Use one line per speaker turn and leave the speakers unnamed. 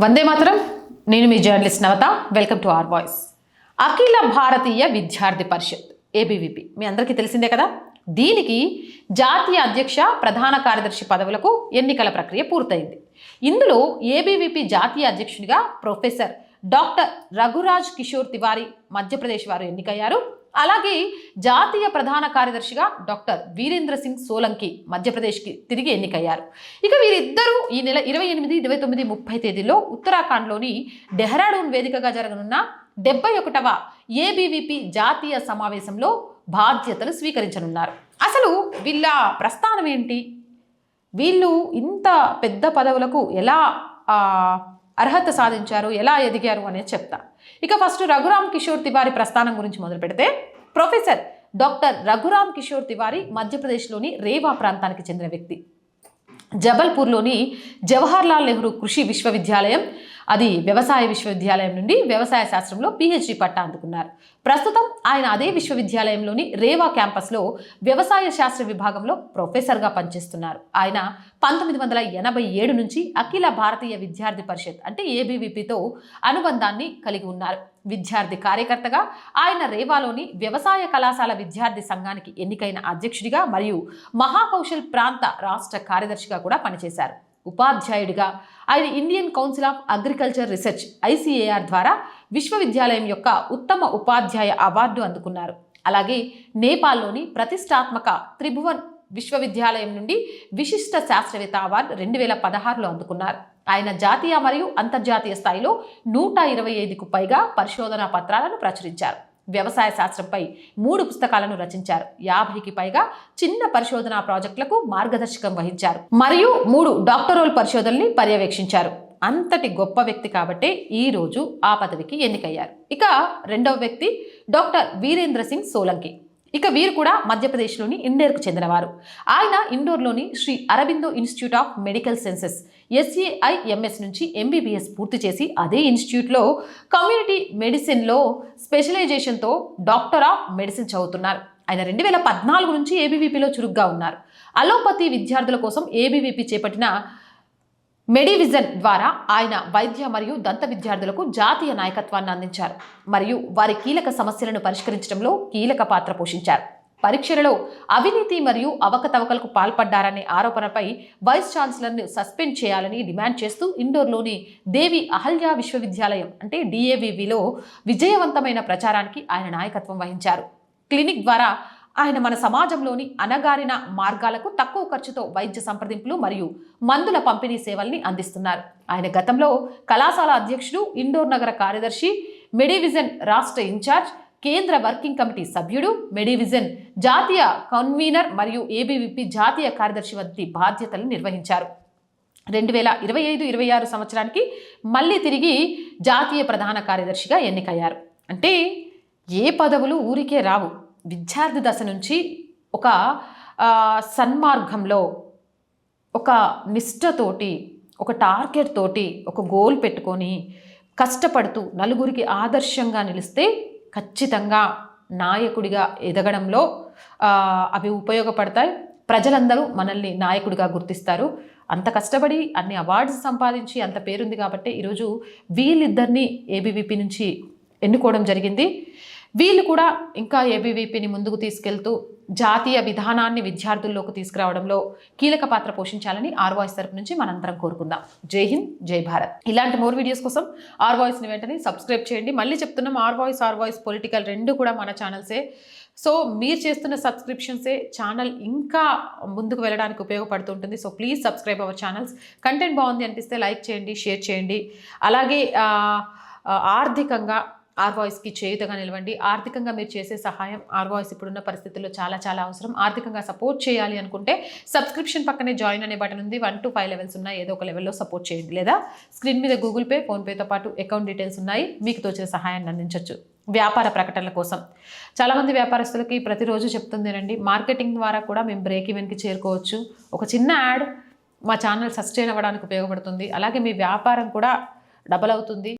వందే మాత్రం. నేను మీ journalist Navata. Welcome to R voice. Akhil Bharatiya Vidyarthi Parishad ABVP. మీ అందరికీ తెలిసిందే కదా? దీనికి జాతీయ అధ్యక్ష ప్రధాన కార్యదర్శి పదవులకు ఎన్నికల ప్రక్రియ పూర్తయింది. ఇందులో ఏబీవీపీ జాతీయ అధ్యక్షునిగా ప్రొఫెసర్ డాక్టర్ రఘురాజ్ కిషోర్ తివారీ మధ్యప్రదేశ్ వారు ఎన్నికయ్యారు. అలాగే జాతీయ ప్రధాన కార్యదర్శిగా డాక్టర్ వీరేంద్ర సింగ్ సోలంకి మధ్యప్రదేశ్కి తిరిగి ఎన్నికయ్యారు. ఇక వీరిద్దరూ ఈ నెల ఇరవై ఎనిమిది ఇరవై తొమ్మిది ముప్పై తేదీలో ఉత్తరాఖండ్లోని డెహ్రాడూన్ వేదికగా జరగనున్న డెబ్బై ఒకటవ ఏబీవీపీ జాతీయ సమావేశంలో బాధ్యతలు స్వీకరించనున్నారు. అసలు వీళ్ళ ప్రస్థానం ఏంటి? వీళ్ళు ఇంత పెద్ద పదవులకు ఎలా అర్హత సాధించారు ఎలా ఎదిగారు అనేది చెప్తా. ఇక ఫస్ట్ రఘురామ్ కిషోర్ తివారి ప్రస్థానం గురించి మొదలు పెడితే ప్రొఫెసర్ డాక్టర్ రఘురామ్ కిషోర్ తివారి మధ్యప్రదేశ్లోని రేవా ప్రాంతానికి చెందిన వ్యక్తి. జబల్పూర్లోని జవహర్లాల్ నెహ్రూ కృషి విశ్వవిద్యాలయం అది వ్యవసాయ విశ్వవిద్యాలయం నుండి వ్యవసాయ శాస్త్రంలో పిహెచ్డి పట్టా అందుకున్నారు. ప్రస్తుతం ఆయన అదే విశ్వవిద్యాలయంలోని రేవా క్యాంపస్లో వ్యవసాయ శాస్త్ర విభాగంలో ప్రొఫెసర్గా పనిచేస్తున్నారు. ఆయన పంతొమ్మిది వందల ఎనభై ఏడు నుంచి అఖిల భారతీయ విద్యార్థి పరిషత్ అంటే ఏబీవీపీతో అనుబంధాన్ని కలిగి ఉన్నారు. విద్యార్థి కార్యకర్తగా ఆయన రేవాలోని వ్యవసాయ కళాశాల విద్యార్థి సంఘానికి ఎన్నికైన అధ్యక్షుడిగా మరియు మహాకౌశల్ ప్రాంత రాష్ట్ర కార్యదర్శిగా కూడా పనిచేశారు. ఉపాధ్యాయుడిగా. ఆయన Indian council of agriculture research ICAR ద్వారా విశ్వవిద్యాలయం యొక్క ఉత్తమ ఉపాధ్యాయ అవార్డు అందుకున్నారు. అలాగే నేపాల్లోని ప్రతిష్టాత్మక త్రిభువన్ విశ్వవిద్యాలయం నుండి విశిష్ట శాస్త్రవేత్త అవార్డు రెండు వేల పదహారులో అందుకున్నారు. ఆయన జాతీయ మరియు అంతర్జాతీయ స్థాయిలో నూట ఇరవై ఐదుకు పైగా పరిశోధనా పత్రాలను ప్రచురించారు. వ్యవసాయ శాస్త్రంపై మూడు పుస్తకాలను రచించారు. యాభైకి పైగా చిన్న పరిశోధనా ప్రాజెక్టులకు మార్గదర్శకం వహించారు. మరియు మూడు డాక్టరోల్ పరిశోధనల్ని పర్యవేక్షించారు. అంతటి గొప్ప వ్యక్తి కాబట్టే ఈ రోజు ఆ పదవికి ఎన్నికయ్యారు. ఇక రెండవ వ్యక్తి డాక్టర్ వీరేంద్ర సింగ్ సోలంకి. ఇక వీరు కూడా మధ్యప్రదేశ్లోని ఇండోర్కు చెందినవారు. ఆయన ఇండోర్లోని Shri Aurobindo institute of medical sciences SAIMS నుంచి ఎంబీబీఎస్ పూర్తి చేసి అదే ఇన్స్టిట్యూట్లో కమ్యూనిటీ మెడిసిన్లో స్పెషలైజేషన్తో డాక్టర్ ఆఫ్ మెడిసిన్ చదువుతున్నారు. ఆయన రెండు వేల పద్నాలుగు నుంచి ఏబీవీపీలో చురుగ్గా ఉన్నారు. అలోపతి విద్యార్థుల కోసం ఏబీవీపీ చేపట్టిన మెడివిజన్ ద్వారా ఆయన వైద్య మరియు దంత విద్యార్థులకు జాతీయ నాయకత్వాన్ని అందించారు మరియు వారి కీలక సమస్యలను పరిష్కరించడంలో కీలక పాత్ర పోషించారు. పరీక్షలలో అవినీతి మరియు అవకతవకలకు పాల్పడ్డారనే ఆరోపణపై వైస్ ఛాన్సలర్ను సస్పెండ్ చేయాలని డిమాండ్ చేస్తూ ఇండోర్లోని దేవి అహల్యా విశ్వవిద్యాలయం అంటే డిఏవివిలో విజయవంతమైన ప్రచారానికి ఆయన నాయకత్వం వహించారు. క్లినిక్ ద్వారా ఆయన మన సమాజంలోని అణగారిన మార్గాలకు తక్కువ ఖర్చుతో వైద్య సంప్రదింపులు మరియు మందుల పంపిణీ సేవల్ని అందిస్తున్నారు. ఆయన గతంలో కళాశాల అధ్యక్షుడు ఇండోర్ నగర కార్యదర్శి మెడివిజన్ రాష్ట్ర ఇన్ఛార్జ్ కేంద్ర వర్కింగ్ కమిటీ సభ్యుడు మెడివిజన్ జాతీయ కన్వీనర్ మరియు ఏబీవీపీ జాతీయ కార్యదర్శి వంటి బాధ్యతలు నిర్వహించారు. రెండు వేల ఇరవై ఐదు ఇరవై ఆరు సంవత్సరానికి మళ్ళీ తిరిగి జాతీయ ప్రధాన కార్యదర్శిగా ఎన్నికయ్యారు. అంటే ఏ పదవులు ఊరికే రావు. విద్యార్థి దశ నుంచి ఒక సన్మార్గంలో ఒక నిష్ఠతోటి ఒక టార్గెట్ తోటి ఒక గోల్ పెట్టుకొని కష్టపడుతూ నలుగురికి ఆదర్శంగా నిలిస్తే ఖచ్చితంగా నాయకుడిగా ఎదగడంలో అవి ఉపయోగపడతాయి. ప్రజలందరూ మనల్ని నాయకుడిగా గుర్తిస్తారు. అంత కష్టపడి అన్ని అవార్డ్స్ సంపాదించి అంత పేరుంది కాబట్టి ఈరోజు వీళ్ళిద్దరిని ఏబీవీపీ నుంచి ఎన్నుకోవడం జరిగింది. వీళ్ళు కూడా ఇంకా ఏబీవీపీని ముందుకు తీసుకెళ్తూ జాతీయ విధానాన్ని విద్యార్థుల్లోకి తీసుకురావడంలో కీలక పాత్ర పోషించాలని ఆర్ వాయిస్ తరపు నుంచి మనందరం కోరుకుందాం. జై హింద్ జై భారత్. ఇలాంటి మోర్ వీడియోస్ కోసం ఆర్ వాయిస్ని వెంటనే సబ్స్క్రైబ్ చేయండి. మళ్ళీ చెప్తున్నాం R voice R voice political రెండు కూడా మన ఛానల్సే. సో మీరు చేస్తున్న సబ్స్క్రిప్షన్సే ఛానల్ ఇంకా ముందుకు వెళ్ళడానికి ఉపయోగపడుతుంటుంది. So please subscribe our channels. Content బాగుంది అనిపిస్తే లైక్ చేయండి షేర్ చేయండి. అలాగే ఆర్థికంగా ఆర్వాయిస్కి చేయుతగా నిలవండి. ఆర్థికంగా మీరు చేసే సహాయం ఆర్వాయిస్ ఇప్పుడున్న పరిస్థితుల్లో చాలా చాలా అవసరం. ఆర్థికంగా సపోర్ట్ చేయాలి అనుకుంటే సబ్స్క్రిప్షన్ పక్కనే జాయిన్ అనే బటన్ ఉంది. వన్ టు ఫైవ్ లెవెల్స్ ఉన్నాయి. ఏదో ఒక లెవెల్లో సపోర్ట్ చేయండి. లేదా స్క్రీన్ మీద గూగుల్ పే ఫోన్పేతో పాటు అకౌంట్ డీటెయిల్స్ ఉన్నాయి. మీకు తోచిన సహాయాన్ని అందించవచ్చు వ్యాపార ప్రకటనల కోసం. చాలామంది వ్యాపారస్తులకి ప్రతిరోజు చెప్తుందేనండి మార్కెటింగ్ ద్వారా కూడా మేము బ్రేక్ ఈవెన్కి చేరుకోవచ్చు. ఒక చిన్న యాడ్ మా ఛానల్ సస్టైన్ అవ్వడానికి ఉపయోగపడుతుంది. అలాగే మీ వ్యాపారం కూడా డబల్ అవుతుంది.